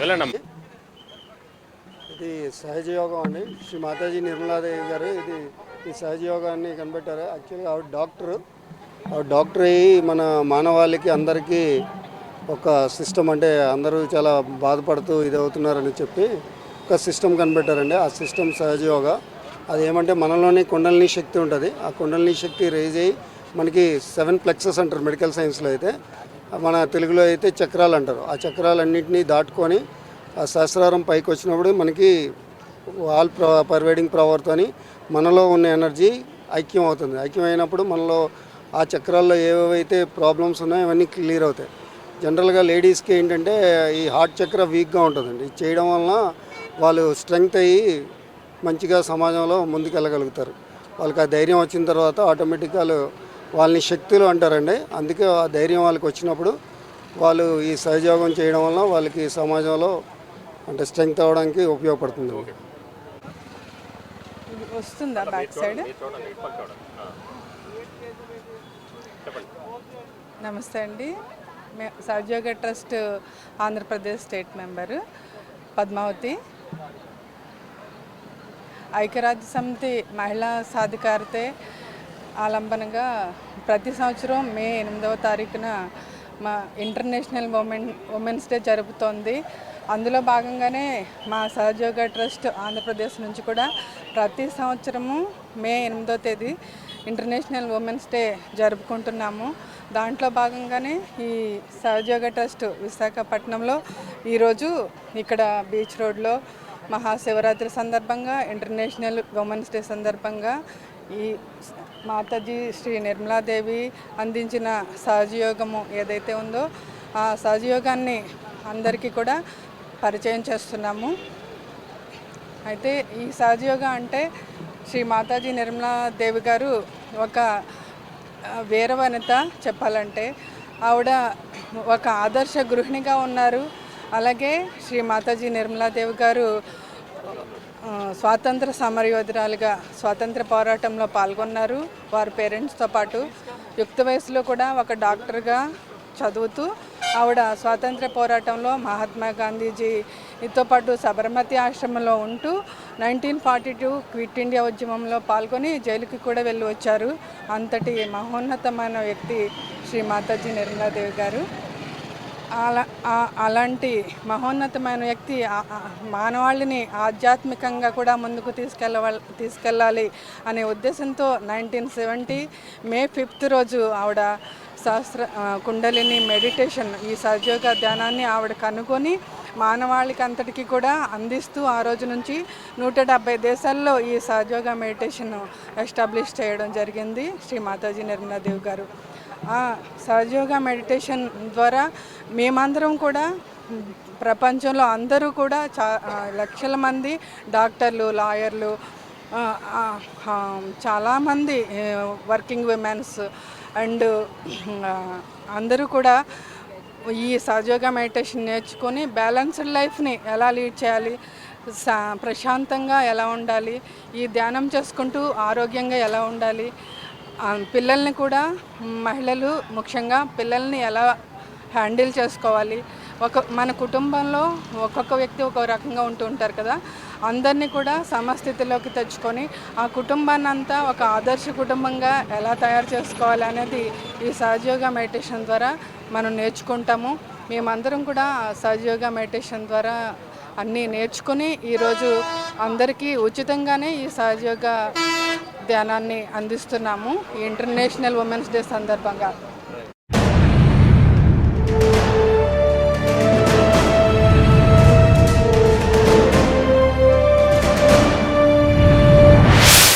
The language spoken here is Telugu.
వెళ్ళండి ఇది సహజ యోగం అండి. శ్రీ మాతాజీ నిర్మలాదేవి గారు ఇది ఈ సహజ యోగాన్ని కనిపెట్టారు. యాక్చువల్గా ఆవిడ డాక్టర్. ఆవిడ డాక్టర్ అయ్యి మన మానవాళికి అందరికీ ఒక సిస్టమ్ అంటే అందరూ చాలా బాధపడుతూ ఇది అవుతున్నారని చెప్పి ఒక సిస్టమ్ కనిపెట్టారండి. ఆ సిస్టమ్ సహజ యోగా. అది ఏమంటే మనలోనే కుండలిని శక్తి ఉంటుంది. ఆ కుండలిని శక్తి రేజ్ అయ్యి మనకి సెవెన్ ప్లెక్సెస్ అంటారు మెడికల్ సైన్స్లో అయితే. మన తెలుగులో అయితే చక్రాలు అంటారు. ఆ చక్రాలన్నింటినీ దాటుకొని ఆ సహస్రారం పైకి వచ్చినప్పుడు మనకి ఆల్ పర్వేడింగ్ పవర్తోని మనలో ఉన్న ఎనర్జీ ఐక్యం అవుతుంది ఐక్యం అయినప్పుడు మనలో ఆ చక్రాల్లో ఏవైతే ప్రాబ్లమ్స్ ఉన్నాయో అవన్నీ క్లియర్ అవుతాయి. జనరల్గా లేడీస్కి ఏంటంటే ఈ హార్ట్ చక్ర వీక్గా ఉంటుందండి. ఇది చేయడం వలన వాళ్ళు స్ట్రెంగ్త్ అయ్యి మంచిగా సమాజంలో ముందుకెళ్ళగలుగుతారు. వాళ్ళకి ఆ ధైర్యం వచ్చిన తర్వాత ఆటోమేటిక్గా వాళ్ళు వాళ్ళని శక్తులు అంటారండి. అందుకే ఆ ధైర్యం వాళ్ళకి వచ్చినప్పుడు వాళ్ళు ఈ సహజయోగం చేయడం వల్ల వాళ్ళకి సమాజంలో అంటే స్ట్రెంగ్త్ అవ్వడానికి ఉపయోగపడుతుంది. ఇది వస్తుందా బ్యాక్ సైడ్? నమస్తే అండి. May trust Andhra Pradesh state member Padmavathi. ఐక్యరాజ్య సమితి మహిళా సాధికారితే ఆలంబనగా ప్రతి సంవత్సరం మే ఎనిమిదవ తారీఖున మా ఇంటర్నేషనల్ ఉమెన్ ఉమెన్స్ డే జరుపుతోంది. అందులో భాగంగానే మా సహజయోగ ట్రస్ట్ ఆంధ్రప్రదేశ్ నుంచి కూడా ప్రతి సంవత్సరము మే ఎనిమిదో తేదీ ఇంటర్నేషనల్ ఉమెన్స్ డే జరుపుకుంటున్నాము. దాంట్లో భాగంగానే ఈ సహజయోగ ట్రస్ట్ విశాఖపట్నంలో ఈరోజు ఇక్కడ బీచ్ రోడ్లో మహాశివరాత్రి సందర్భంగా ఇంటర్నేషనల్ ఉమెన్స్ డే సందర్భంగా ఈ మాతాజీ శ్రీ నిర్మలాదేవి అందించిన సహజయోగము ఏదైతే ఉందో ఆ సహజయోగాన్ని అందరికీ కూడా పరిచయం చేస్తున్నాము. అయితే ఈ సహజయోగ అంటే శ్రీ మాతాజీ నిర్మలాదేవి గారు ఒక వీరవనిత చెప్పాలంటే ఆవిడ ఒక ఆదర్శ గృహిణిగా ఉన్నారు. అలాగే శ్రీ మాతాజీ నిర్మలాదేవి గారు స్వాతంత్ర సమరయోధురాలుగా స్వాతంత్ర పోరాటంలో పాల్గొన్నారు. వారి పేరెంట్స్తో పాటు యుక్త వయసులో కూడా ఒక డాక్టర్గా చదువుతూ ఆవిడ స్వాతంత్ర పోరాటంలో మహాత్మా గాంధీజీతో పాటు సబర్మతి ఆశ్రమంలో ఉంటూ nineteen forty two quit India ఉద్యమంలో పాల్గొని జైలుకి కూడా వెళ్ళి వచ్చారు. అంతటి మహోన్నతమైన వ్యక్తి శ్రీ మాతాజీ నిర్మలాదేవి గారు. అలా అలాంటి మహోన్నతమైన వ్యక్తి మానవాళిని ఆధ్యాత్మికంగా కూడా ముందుకు తీసుకెళ్ళవ తీసుకెళ్ళాలి అనే ఉద్దేశంతో నైన్టీన్ సెవెంటీ మే ఫిఫ్త్ రోజు ఆవిడ సహస్ర కుండలిని మెడిటేషన్ ఈ సహజయోగ ధ్యానాన్ని ఆవిడ కనుగొని మానవాళికి అంతటికి కూడా అందిస్తూ ఆ రోజు నుంచి నూట డెబ్బై దేశాల్లో ఈ సహజయోగ మెడిటేషన్ ఎస్టాబ్లిష్ చేయడం జరిగింది. శ్రీ మాతాజీ నిర్మలాదేవి గారు. సహజయోగ మెడిటేషన్ ద్వారా మేమందరం కూడా ప్రపంచంలో అందరూ కూడా చా లక్షల మంది డాక్టర్లు లాయర్లు చాలామంది వర్కింగ్ విమెన్స్ అండ్ అందరూ కూడా ఈ సహజయోగ మెడిటేషన్ నేర్చుకొని బ్యాలెన్స్డ్ లైఫ్ని ఎలా లీడ్ చేయాలి సా ప్రశాంతంగా ఎలా ఉండాలి ఈ ధ్యానం చేసుకుంటూ ఆరోగ్యంగా ఎలా ఉండాలి పిల్లల్ని కూడా మహిళలు ముఖ్యంగా పిల్లల్ని ఎలా హ్యాండిల్ చేసుకోవాలి? ఒక మన కుటుంబంలో ఒక్కొక్క వ్యక్తి ఒక రకంగా ఉంటూ ఉంటారు కదా. అందరినీ కూడా సమస్థితిలోకి తెచ్చుకొని ఆ కుటుంబాన్ని అంతా ఒక ఆదర్శ కుటుంబంగా ఎలా తయారు చేసుకోవాలి అనేది ఈ సహజయోగ మెడిటేషన్ ద్వారా మనం నేర్చుకుంటాము. మేమందరం కూడా సహజయోగ మెడిటేషన్ ద్వారా అన్నీ నేర్చుకుని ఈరోజు అందరికీ ఉచితంగానే ఈ సహజయోగ ధ్యానాన్ని అందిస్తున్నాము ఇంటర్నేషనల్ ఉమెన్స్ డే సందర్భంగా.